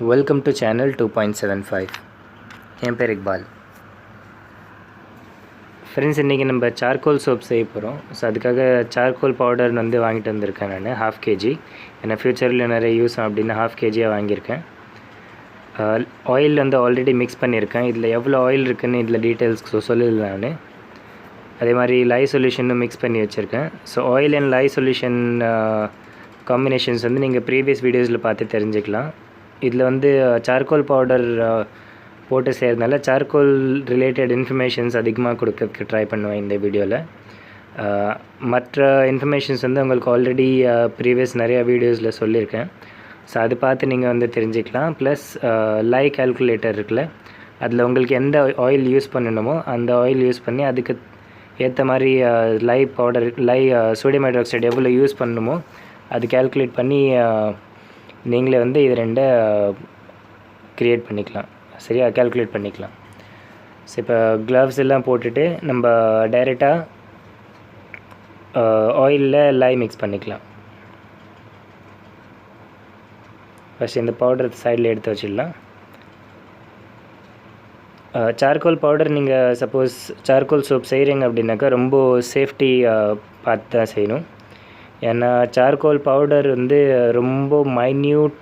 Welcome to channel two point seven five என் பேர் Iqbal. Friends இன்றைக்கி நம்ம சார்கோல் சோப் செய்ய போகிறோம் ஸோ அதுக்காக சார்கோல் பவுடர் வந்து வாங்கிட்டு வந்திருக்கேன் நான் ஹாஃப் கேஜி ஏன்னா ஃப்யூச்சரில் நிறைய யூஸ் ஆகும் அப்படின்னு ஹாஃப் கேஜியாக வாங்கியிருக்கேன். ஆயில் வந்து ஆல்ரெடி மிக்ஸ் பண்ணியிருக்கேன். இதில் எவ்வளோ ஆயில் இருக்குதுன்னு இதில் டீட்டெயில்ஸ் சொல்லல நான். அதே மாதிரி லை சொல்யூஷனும் மிக்ஸ் பண்ணி வச்சுருக்கேன். So oil and lye solution combinations வந்து நீங்கள் ப்ரீவியஸ் வீடியோஸில் பார்த்து தெரிஞ்சுக்கலாம். இதில் வந்து சார்கோல் பவுடர் போட்டு செய்கிறதுனால சார்கோல் ரிலேட்டட் இன்ஃபர்மேஷன்ஸ் அதிகமாக கொடுக்கறதுக்கு ட்ரை பண்ணுவேன் இந்த வீடியோவில் மற்ற இன்ஃபர்மேஷன்ஸ் வந்து உங்களுக்கு ஆல்ரெடி ப்ரீவியஸ் நிறையா வீடியோஸில் சொல்லியிருக்கேன். ஸோ அது பார்த்து நீங்கள் வந்து தெரிஞ்சுக்கலாம். ப்ளஸ் லை கால்குலேட்டர் இருக்குல்ல அதில் உங்களுக்கு எந்த ஆயில் யூஸ் பண்ணணுமோ அந்த ஆயில் யூஸ் பண்ணி அதுக்கு ஏற்ற மாதிரி lye powder lye sodium hydroxide எவ்வளோ யூஸ் பண்ணணுமோ அது கேல்குலேட் பண்ணி நீங்களே வந்து இது ரெண்டை க்ரியேட் பண்ணிக்கலாம். சரியா? கேல்குலேட் பண்ணிக்கலாம். ஸோ இப்போ க்ளவ்ஸ் எல்லாம் போட்டுட்டு நம்ம டைரெக்டாக ஆயிலில் லை மிக்ஸ் பண்ணிக்கலாம். ஃபஸ்ட் இந்த பவுடர் சைடில் எடுத்து வச்சிடலாம். சார்கோல் பவுடர் நீங்கள் சப்போஸ் சார்கோல் சோப் செய்கிறீங்க அப்படின்னாக்கா ரொம்ப சேஃப்டி பார்த்து தான் செய்யணும். ஏன்னா சார்கோல் பவுடர் வந்து ரொம்ப மைன்யூட்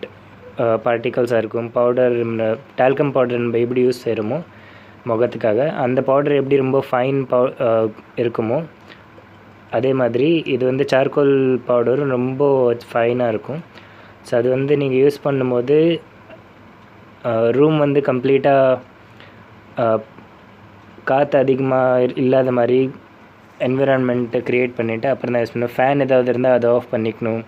பார்ட்டிகல்ஸாக இருக்கும். பவுடர் டால்கம் பவுடர் நம்ம எப்படி யூஸ் செய்கிறோமோ முகத்துக்காக அந்த பவுடர் எப்படி ரொம்ப ஃபைன் பவு இருக்குமோ அதே மாதிரி இது வந்து சார்கோல் பவுடரும் ரொம்ப ஃபைனாக இருக்கும். ஸோ அது வந்து நீங்கள் யூஸ் பண்ணும்போது ரூம் வந்து கம்ப்ளீட்டாக காற்று அதிகமாக இல்லாத மாதிரி என்விரான்மெண்ட்டை க்ரியேட் பண்ணிவிட்டு அப்புறம் தான் யூஸ் பண்ணணும் ஃபேன் ஏதாவது இருந்தால் அதை ஆஃப் பண்ணிக்கணும்.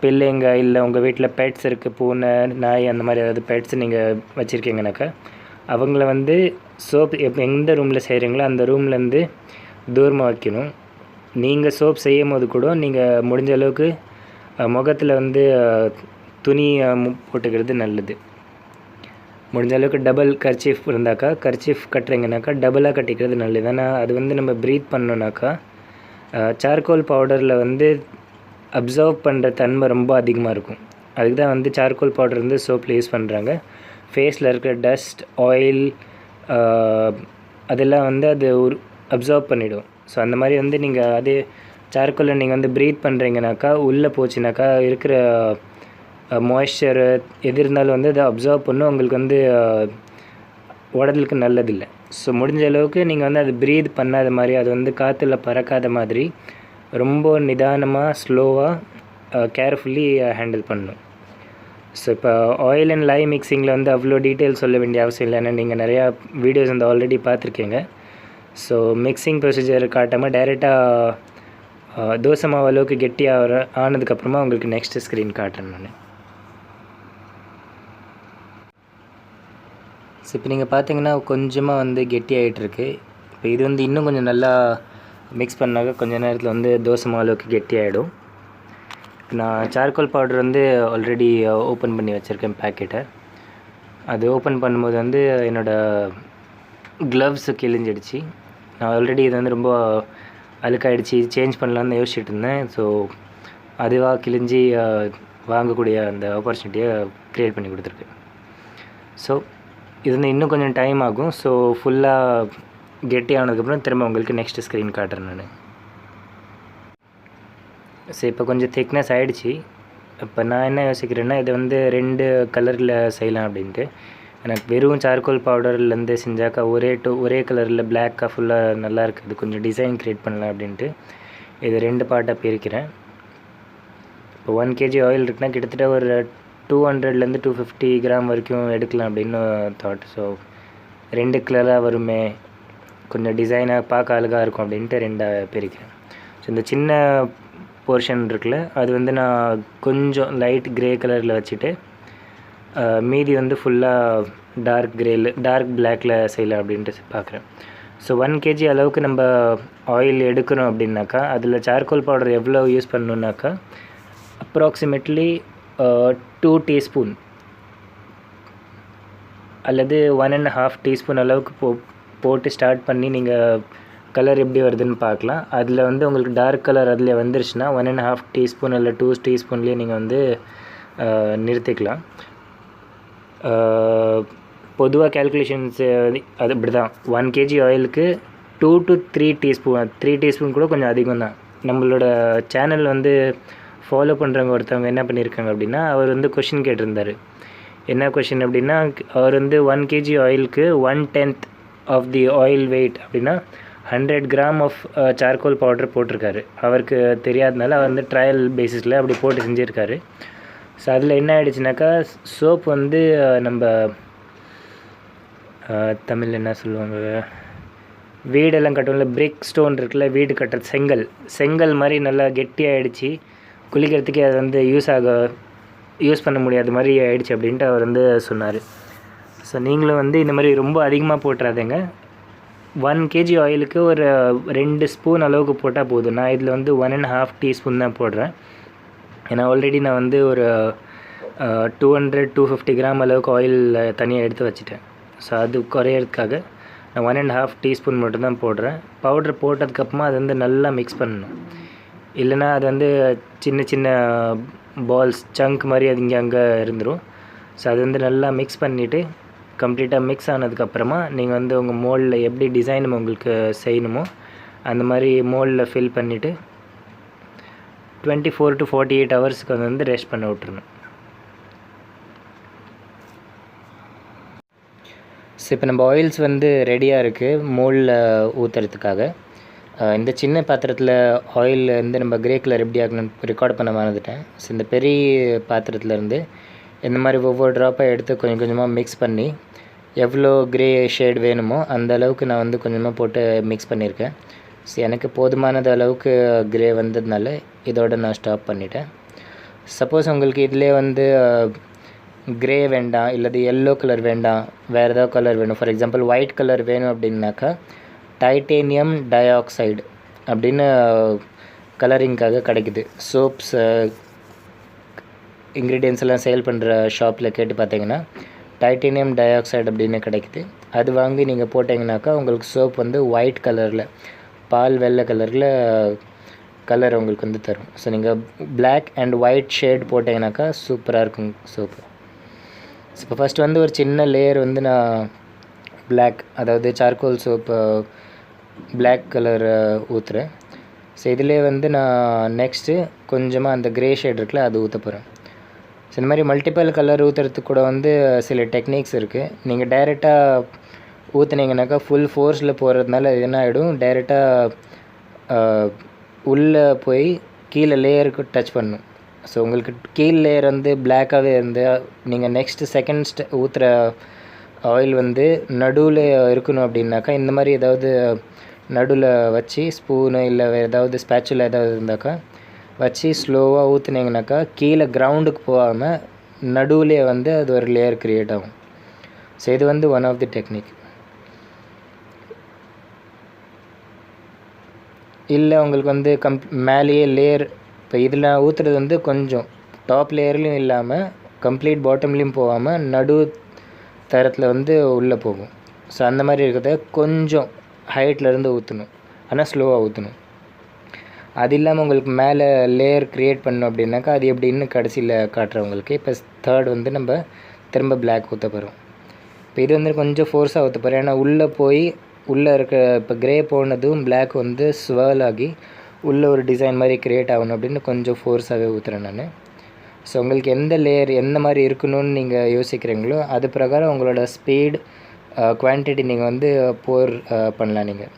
பிள்ளைங்க இல்லை உங்கள் வீட்டில் பெட்ஸ் இருக்குது பூனை நாய் அந்த மாதிரி ஏதாவது பெட்ஸ் நீங்கள் வச்சுருக்கீங்கனாக்கா அவங்கள வந்து சோப் எப் எந்த ரூமில் செய்கிறீங்களோ அந்த ரூம்லேருந்து தூரமாக வைக்கணும். நீங்கள் சோப் செய்யும் போது கூட நீங்கள் முடிஞ்ச அளவுக்கு முகத்தில் வந்து துணி போட்டுக்கிறது நல்லது. முடிஞ்ச அளவுக்கு டபுள் கர்ச்சீஃப் இருந்தாக்கா கர்ச்சீஃப் கட்டுறீங்கனாக்கா டபுளாக கட்டிக்கிறது நல்லது. ஏன்னா அது வந்து நம்ம ப்ரீத் பண்ணோன்னாக்கா சார்கோல் பவுடரில் வந்து அப்சர்வ் பண்ணுற தன்மை ரொம்ப அதிகமாக இருக்கும். அதுக்கு தான் வந்து சார்கோல் பவுடர் வந்து சோப்பில் யூஸ் பண்ணுறாங்க ஃபேஸில் இருக்கிற டஸ்ட் ஆயில் அதெல்லாம் வந்து அது ஒரு அப்சர்வ் பண்ணிவிடும் ஸோ அந்த மாதிரி வந்து நீங்கள் அதே சார்கோலில் நீங்கள் வந்து ப்ரீத் பண்ணுறீங்கனாக்கா உள்ளே போச்சுனாக்கா இருக்கிற மாய்ஸ்சர் எது இருந்தாலும் வந்து அதை அப்சர்வ் பண்ணும் உங்களுக்கு வந்து உடலுக்கு நல்லதில்லை. ஸோ முடிஞ்ச அளவுக்கு நீங்கள் வந்து அது ப்ரீத் பண்ணாத மாதிரி அது வந்து காற்றுல பறக்காத மாதிரி ரொம்ப நிதானமாக ஸ்லோவாக கேர்ஃபுல்லி ஹேண்டில் பண்ணணும். ஸோ இப்போ ஆயில் அண்ட் லை மிக்சிங்கில் வந்து அவ்வளோ டீட்டெயில் சொல்ல வேண்டிய அவசியம் இல்லை ஏன்னா நீங்கள் நிறையா வீடியோஸ் வந்து ஆல்ரெடி பார்த்துருக்கீங்க. ஸோ மிக்சிங் ப்ரொசீஜர் காட்டாமல் டைரெக்டாக தோசை மாவு அளவுக்கு கெட்டியாக ஆனதுக்கப்புறமா உங்களுக்கு நெக்ஸ்ட் ஸ்க்ரீன் காட்டுறேன் நான். ஸோ இப்போ நீங்கள் பார்த்தீங்கன்னா கொஞ்சமாக வந்து கெட்டி ஆகிட்டுருக்கு இப்போ இது வந்து இன்னும் கொஞ்சம் நல்லா மிக்ஸ் பண்ணாக்க கொஞ்ச நேரத்தில் வந்து தோசை மாவுக்கு கெட்டி ஆகிடும் நான் சார்கோல் பவுடர் வந்து ஆல்ரெடி ஓப்பன் பண்ணி வச்சுருக்கேன் பேக்கெட்டை அது ஓப்பன் பண்ணும்போது வந்து என்னோடய க்ளவ்ஸு கிழிஞ்சிடுச்சு. நான் ஆல்ரெடி இது வந்து ரொம்ப அழுக்காயிடுச்சு. சேஞ்ச் பண்ணலான்னு யோசிச்சுட்டு இருந்தேன். ஸோ அதுவாக கிழிஞ்சி வாங்கக்கூடிய அந்த ஆப்பர்ச்சுனிட்டியை க்ரியேட் பண்ணி கொடுத்துருக்கு. ஸோ இது வந்து இன்னும் கொஞ்சம் டைம் ஆகும். ஸோ ஃபுல்லாக கெட்டி ஆனதுக்கப்புறம் திரும்ப உங்களுக்கு நெக்ஸ்ட் ஸ்க்ரீன் காட்டுறேன் நான். ஸோ இப்போ கொஞ்சம் திக்னஸ் ஆகிடுச்சு இப்போ நான் என்ன யோசிக்கிறேன்னா இதை வந்து ரெண்டு கலரில் செய்யலாம் அப்படின்ட்டு. எனக்கு வெறும் சார்கோல் பவுடர்லேருந்து செஞ்சாக்கா ஒரே டூ ஒரே கலரில் பிளாக்காக ஃபுல்லாக நல்லா இருக்குது. கொஞ்சம் டிசைன் க்ரியேட் பண்ணலாம் அப்படின்ட்டு. இது ரெண்டு பார்ட்டாக பிரிக்கிறேன். இப்போ ஒன் கேஜி ஆயில் இருக்குன்னா கிட்டத்தட்ட ஒரு டூ ஹண்ட்ரட்லேருந்து டூ ஃபிஃப்டி கிராம் வரைக்கும் எடுக்கலாம் அப்படின்னு தாட் ஸோ ரெண்டு கலராக வருமே. கொஞ்சம் டிசைனாக பார்க்க அழகாக இருக்கும் அப்படின்ட்டு ரெண்டாக பிரிக்கிறேன். ஸோ இந்த சின்ன போர்ஷன் இருக்குல்ல அது வந்து நான் கொஞ்சம் லைட் க்ரே கலரில் வச்சுட்டு மீதி வந்து ஃபுல்லாக டார்க் க்ரேல டார்க் பிளாக்கில் செய்யலாம் அப்படின்ட்டு பார்க்குறேன். ஸோ ஒன் கேஜி அளவுக்கு நம்ம ஆயில் எடுக்கிறோம் அப்படின்னாக்கா அதில் சார்கோல் பவுடர் எவ்வளோ யூஸ் பண்ணணுன்னாக்கா அப்ராக்சிமேட்லி டூ டீஸ்பூன் அல்லது ஒன் அண்ட் ஹாஃப் டீஸ்பூன் அளவுக்கு போ போட்டு ஸ்டார்ட் பண்ணி நீங்கள் கலர் எப்படி வருதுன்னு பார்க்கலாம். அதில் வந்து உங்களுக்கு டார்க் கலர் அதில் வந்துருச்சுன்னா ஒன் அண்ட் ஹாஃப் டீஸ்பூன் இல்லை டூ டீஸ்பூன்லேயே நீங்கள் வந்து நிறுத்திக்கலாம். பொதுவாக கேல்குலேஷன்ஸ் அது இப்படி தான் one KG ஆயிலுக்கு two to three teaspoon three teaspoon கூட கொஞ்சம் அதிகம் தான் நம்மளோட சேனல் வந்து ஃபாலோ பண்ணுறவங்க ஒருத்தவங்க என்ன பண்ணியிருக்காங்க அப்படின்னா அவர் வந்து கொஷின் கேட்டிருந்தார். என்ன கொஷின் அப்படின்னா அவர் வந்து one KG ஆயிலுக்கு one tenth of the oil weight அப்படின்னா hundred gram of charcoal powder போட்டிருக்காரு. அவருக்கு தெரியாதனால அவர் வந்து ட்ரையல் பேசிஸில் அப்படி போட்டு செஞ்சுருக்காரு. ஸோ அதில் என்ன ஆகிடுச்சுனாக்கா சோப் வந்து uh, நம்ம uh, தமிழ் என்ன சொல்லுவாங்க? வீடெல்லாம் கட்டுவோம்ல பிரிக் ஸ்டோன் இருக்குல்ல வீடு கட்டுறது செங்கல். செங்கல் மாதிரி நல்லா கெட்டியாகிடுச்சு குளிக்கிறதுக்கே அது வந்து யூஸ் ஆக யூஸ் பண்ண முடியாத மாதிரி ஆயிடுச்சு அப்படின்ட்டு அவர் வந்து சொன்னார். ஸோ நீங்களும் வந்து இந்த மாதிரி ரொம்ப அதிகமாக போட்டுறாதீங்க. ஒன் கேஜி ஆயிலுக்கு ஒரு ரெண்டு ஸ்பூன் அளவுக்கு போட்டால் போதும். நான் இதில் வந்து ஒன் அண்ட் ஹாஃப் டீஸ்பூன் தான் போடுறேன். ஏன்னா ஆல்ரெடி நான் வந்து ஒரு two hundred two fifty gram அளவுக்கு ஆயில் தனியாக எடுத்து வச்சுட்டேன். ஸோ அது குறையிறதுக்காக நான் ஒன் அண்ட் ஹாஃப் டீஸ்பூன் மட்டும்தான் போடுறேன். பவுடர் போட்டதுக்கப்புறமா அது வந்து நல்லா மிக்ஸ் பண்ணணும். இல்லைன்னா அது வந்து சின்ன சின்ன பால்ஸ் சங்க் மாதிரி அது இங்கே அங்கே இருந்துடும் ஸோ அது வந்து நல்லா மிக்ஸ் பண்ணிவிட்டு கம்ப்ளீட்டாக மிக்ஸ் ஆனதுக்கப்புறமா நீங்கள் வந்து உங்கள் மோல்டில் எப்படி டிசைன் உங்களுக்கு செய்யணுமோ அந்த மாதிரி மோல்டில் ஃபில் பண்ணிவிட்டு twenty four to forty eight ஹவர்ஸ்க்கு வந்து ரெஸ்ட் பண்ண விட்ருணும் ஸோ இப்போ நம்ம ஆயில்ஸ் வந்து ரெடியாக இருக்குது மோல்டில் ஊற்றுறதுக்காக இந்த சின்ன பாத்திரத்தில் ஆயில் வந்து நம்ம கிரே கலர் எப்படி ஆகணும்னு ரெக்கார்ட் பண்ண மறந்துட்டேன். ஸோ இந்த பெரிய பாத்திரத்துலேருந்து இந்த மாதிரி ஒவ்வொரு ட்ராப்பாக எடுத்து கொஞ்சம் கொஞ்சமாக மிக்ஸ் பண்ணி எவ்வளோ கிரே ஷேட் வேணுமோ அந்த அளவுக்கு நான் வந்து கொஞ்சமாக போட்டு மிக்ஸ் பண்ணியிருக்கேன். ஸோ எனக்கு போதுமானது அளவுக்கு கிரே வந்ததுனால இதோட நான் ஸ்டாப் பண்ணிட்டேன். சப்போஸ் உங்களுக்கு இதிலே வந்து கிரே வேண்டாம் இல்லது எல்லோ கலர் வேண்டாம் வேறு ஏதாவது கலர் வேணும். ஃபார் எக்ஸாம்பிள் ஒயிட் கலர் வேணும் அப்படின்னாக்கா டைட்டேனியம் டை ஆக்சைடு அப்படின்னு uh, கலரிங்காக கிடைக்குது. சோப்ஸ் இன்க்ரீடியன்ஸ் uh, எல்லாம் சேல் பண்ணுற ஷாப்பில் கேட்டு பார்த்தீங்கன்னா டைட்டேனியம் டை ஆக்சைடு அப்படின்னு கிடைக்குது. அது வாங்கி நீங்கள் போட்டிங்கனாக்கா உங்களுக்கு சோப் வந்து ஒயிட் கலரில் பால் வெள்ளை கலரில் கலர் உங்களுக்கு வந்து தரும். ஸோ நீங்கள் பிளாக் அண்ட் ஒயிட் ஷேட் போட்டிங்கனாக்கா சூப்பராக இருக்கும் சோப்பு ஸோ இப்போ ஃபஸ்ட்டு வந்து ஒரு சின்ன லேயர் வந்து நான் பிளாக் அதாவது சார்கோல் சோப்பு பிளாக் கலர் ஊற்றுறேன் ஸோ இதிலே வந்து நான் நெக்ஸ்ட்டு கொஞ்சமாக அந்த க்ரே ஷேட் இருக்குல்ல அது ஊற்ற போகிறேன் ஸோ இந்த மாதிரி மல்டிபிள் கலர் ஊற்றுறதுக்கு கூட வந்து சில டெக்னிக்ஸ் இருக்குது நீங்கள் டைரெக்டாக ஊற்றுனீங்கனாக்கா ஃபுல் ஃபோர்ஸில் போகிறதுனால இது என்ன ஆகிடும் டைரெக்டாக உள்ளே போய் கீழே லேயருக்கு டச் பண்ணும். ஸோ உங்களுக்கு கீழ் லேயர் வந்து பிளாக்காகவே இருந்து நீங்கள் நெக்ஸ்ட்டு செகண்ட் ஸ்டெ ஊற்றுற ஆயில் வந்து நடுவில் இருக்கணும் அப்படின்னாக்கா இந்த மாதிரி ஏதாவது நடுவில் வச்சு ஸ்பூனு இல்லை வேறு ஏதாவது ஸ்பேச்சுல ஏதாவது இருந்தாக்கா வச்சு ஸ்லோவாக ஊற்றுனீங்கனாக்கா கீழே கிரவுண்டுக்கு போகாமல் நடுவில் வந்து அது ஒரு லேயர் க்ரியேட் ஆகும். ஸோ இது வந்து ஒன் ஆஃப் தி டெக்னிக் இல்லை உங்களுக்கு வந்து கம் மேலேயே லேயர் இப்போ இதில் ஊற்றுறது வந்து கொஞ்சம் டாப் லேயர்லையும் இல்லாமல் கம்ப்ளீட் பாட்டம்லேயும் போகாமல் நடு தரத்தில் வந்து உள்ளே போகும். ஸோ அந்த மாதிரி இருக்கிறத கொஞ்சம் ஹைட்லேருந்து ஊற்றணும் ஆனால் ஸ்லோவாக ஊற்றணும் அது இல்லாமல் உங்களுக்கு மேலே லேயர் க்ரியேட் பண்ணோம் அப்படின்னாக்கா அது எப்படின்னு கடைசியில் காட்டுறவங்களுக்கு இப்போ தேர்ட் வந்து நம்ம திரும்ப பிளாக் ஊற்ற போகிறோம் இப்போ இது வந்து கொஞ்சம் ஃபோர்ஸாக ஊற்ற போகிறோம் ஏன்னா உள்ளே போய் உள்ளே இருக்க இப்போ க்ரே போனதும் பிளாக் வந்து ஸ்வேல் ஆகி உள்ளே ஒரு டிசைன் மாதிரி க்ரியேட் ஆகணும் அப்படின்னு கொஞ்சம் ஃபோர்ஸாகவே ஊற்றுறேன் நான். ஸோ உங்களுக்கு எந்த லேயர் எந்த மாதிரி இருக்கணும்னு நீங்கள் யோசிக்கிறீங்களோ அது பிரகாரம் உங்களோட ஸ்பீடு குவான்டிட்டி நீங்கள் வந்து போர் பண்ணலாம் நீங்கள்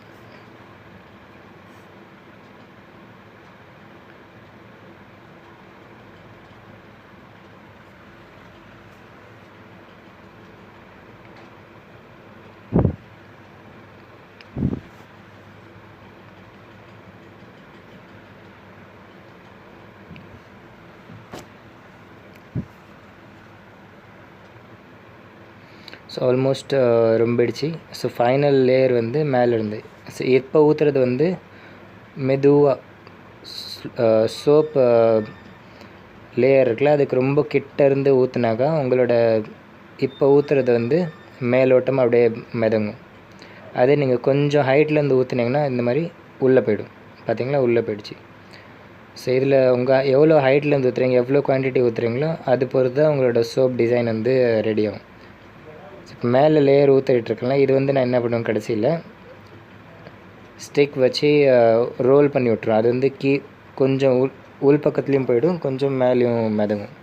ஸோ ஆல்மோஸ்ட் uh, ரொம்பிடுச்சு. ஸோ ஃபைனல் லேயர் வந்து மேலே இருந்து ஸோ இப்போ ஊற்றுறது வந்து மெதுவாக சோப் லேயர் இருக்குல்ல அதுக்கு ரொம்ப கிட்ட இருந்து ஊற்றுனாக்கா உங்களோட இப்போ ஊற்றுறது வந்து மேலோட்டமாக அப்படியே மிதங்கும். அதே நீங்கள் கொஞ்சம் ஹைட்லேருந்து ஊற்றுனீங்கன்னா இந்த மாதிரி உள்ளே போயிடும். பார்த்தீங்களா உள்ளே போயிடுச்சு. ஸோ இதில் உங்கள் எவ்வளோ ஹைட்லேருந்து ஊற்றுறீங்க எவ்வளோ குவான்டிட்டி ஊற்றுறீங்களோ அது பொறுத்து தான் உங்களோட சோப் டிசைன் வந்து ரெடி ஆகும். இப்போ மேலே லேயர் ஊற்றிட்டுருக்கலாம் இது வந்து நான் என்ன பண்ணுவேன் கடைசியில் ஸ்டிக் வச்சு ரோல் பண்ணி விட்ருவேன் அது வந்து கீ கொஞ்சம் உள் உள் பக்கத்துலேயும் போயிடும் கொஞ்சம் மேலேயும் மிதங்கும்.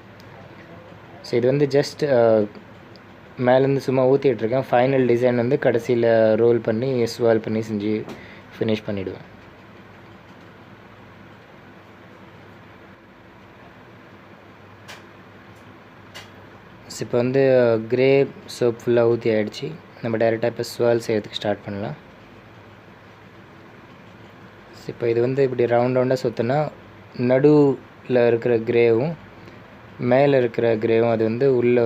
ஸோ இது வந்து ஜஸ்ட் மேலேருந்து சும்மா ஊற்றிட்டுருக்கேன் ஃபைனல் டிசைன் வந்து கடைசியில் ரோல் பண்ணி ஸ்வால் பண்ணி செஞ்சு ஃபினிஷ் பண்ணிவிடுவேன் ஸோ இப்போ வந்து கிரே சோப் ஃபுல்லாக ஊற்றி ஆகிடுச்சு நம்ம டைரெக்டாக இப்போ ஸ்வேல் செய்கிறதுக்கு ஸ்டார்ட் பண்ணலாம். ஸோ இப்போ இது வந்து இப்படி ரவுண்ட் ரவுண்டாக சுற்றினா நடுவில் இருக்கிற கிரேவும் மேலே இருக்கிற கிரேவும் அது வந்து உள்ள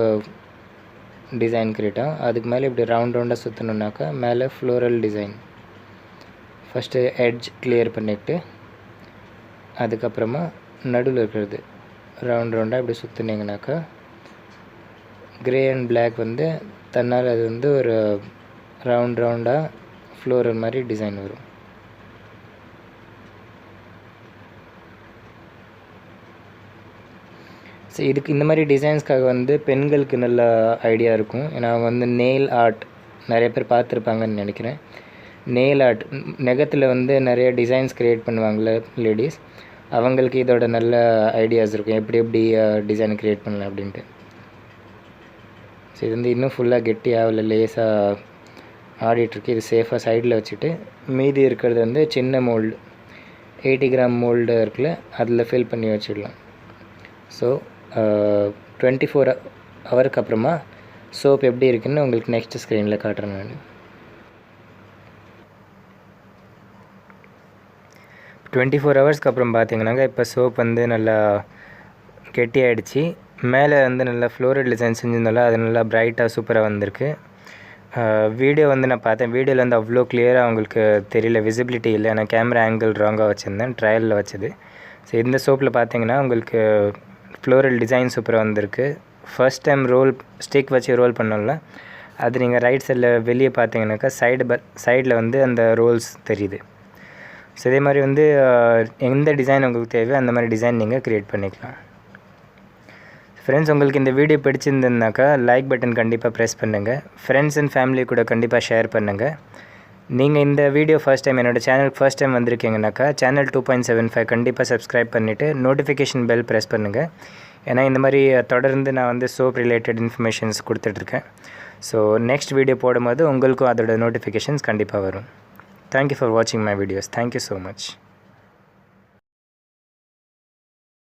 டிசைன் கிரியேட் ஆகும். அதுக்கு மேலே இப்படி ரவுண்ட் ரவுண்டாக சுற்றணுன்னாக்கா மேலே floral design first edge clear பண்ணிவிட்டு அதுக்கப்புறமா நடுவில் இருக்கிறது. ரவுண்ட் ரவுண்டாக இப்படி சுற்றுனீங்கனாக்கா கிரே அண்ட் பிளாக் வந்து தன்னால் அது வந்து ஒரு ரவுண்ட் ரவுண்டாக ஃப்ளோரல் மாதிரி டிசைன் வரும். ஸோ இதுக்கு இந்த மாதிரி டிசைன்ஸ்க்காக வந்து பெண்களுக்கு நல்ல ஐடியா இருக்கும். ஏன்னா அவங்க வந்து நெயில் ஆர்ட் நிறைய பேர் பார்த்துருப்பாங்கன்னு நினைக்கிறேன். நெயில் ஆர்ட் நெகத்தில் வந்து நிறைய டிசைன்ஸ் க்ரியேட் பண்ணுவாங்கள்ல லேடிஸ் அவங்களுக்கு இதோட நல்ல ஐடியாஸ் இருக்கும். எப்படி எப்படி டிசைன் க்ரியேட் பண்ணலாம் அப்படின்ட்டு. ஸோ இது வந்து இன்னும் ஃபுல்லாக கெட்டியாக இல்லை லேஸாக ஆடிட்டுருக்கு. இது சேஃபாக சைடில் வச்சுட்டு மீதி இருக்கிறது வந்து சின்ன மோல்டு எயிட்டி கிராம் மோல்டு இருக்குல்ல அதில் ஃபில் பண்ணி வச்சிடலாம். ஸோ டுவெண்ட்டி ஃபோர் ஹவருக்கு அப்புறமா சோப் எப்படி இருக்குன்னு உங்களுக்கு நெக்ஸ்ட் ஸ்க்ரீனில் காட்டுறேன் நான். டுவெண்ட்டி ஃபோர் ஹவர்ஸ்க்கு அப்புறம் பார்த்தீங்கன்னாங்க இப்போ சோப் வந்து நல்லா கெட்டி ஆகிடுச்சி மேலே வந்து நல்லா ஃப்ளோரல் டிசைன் செஞ்சிருந்தாலும் அது நல்லா பிரைட்டாக சூப்பராக வந்திருக்கு. வீடியோ வந்து நான் பார்த்தேன். வீடியோவில் வந்து அவ்வளோ கிளியராக அவங்களுக்கு தெரியல. விசிபிலிட்டி இல்லை. நான் கேமரா ஆங்கிள் ராங்காக வச்சுருந்தேன். ட்ரையலில் வச்சது. ஸோ இந்த சோப்பில் பார்த்தீங்கன்னா உங்களுக்கு ஃப்ளோரல் டிசைன் சூப்பராக வந்திருக்கு. ஃபர்ஸ்ட் டைம் ரோல் ஸ்டிக் வச்சு ரோல் பண்ணோம்ல அது நீங்கள் ரைட் சைடில் வெளியே பார்த்தீங்கன்னாக்கா சைடு ப சைடில் வந்து அந்த ரோல்ஸ் தெரியுது. ஸோ இதே மாதிரி வந்து எந்த டிசைன் உங்களுக்கு தேவையோ அந்த மாதிரி டிசைன் நீங்கள் க்ரியேட் பண்ணிக்கலாம். ஃப்ரெண்ட்ஸ் உங்களுக்கு இந்த வீடியோ பிடிச்சிருந்ததுனாக்கா லைக் பட்டன் கண்டிப்பாக ப்ரெஸ் பண்ணுங்கள் ஃப்ரெண்ட்ஸ் அண்ட் ஃபேமிலி கூட கண்டிப்பாக ஷேர் பண்ணுங்கள் நீங்கள் இந்த வீடியோ ஃபர்ஸ்ட் டைம் என்னோடய சேனலுக்கு first time வந்திருக்கீங்கனாக்கா channel two point seven five கண்டிப்பாக சப்ஸ்கிரைப் பண்ணிவிட்டு நோட்டிஃபிகேஷன் பெல் ப்ரெஸ் பண்ணுங்கள் ஏன்னா இந்த மாதிரி தொடர்ந்து நான் வந்து சோப் ரிலேட்டட் இன்ஃபர்மேஷன்ஸ் கொடுத்துட்ருக்கேன். ஸோ நெக்ஸ்ட் வீடியோ போடும்போது உங்களுக்கும் அதோட நோட்டிஃபிகேஷன்ஸ் கண்டிப்பாக வரும். தேங்க்யூ ஃபார் வாட்சிங் my videos thank you so much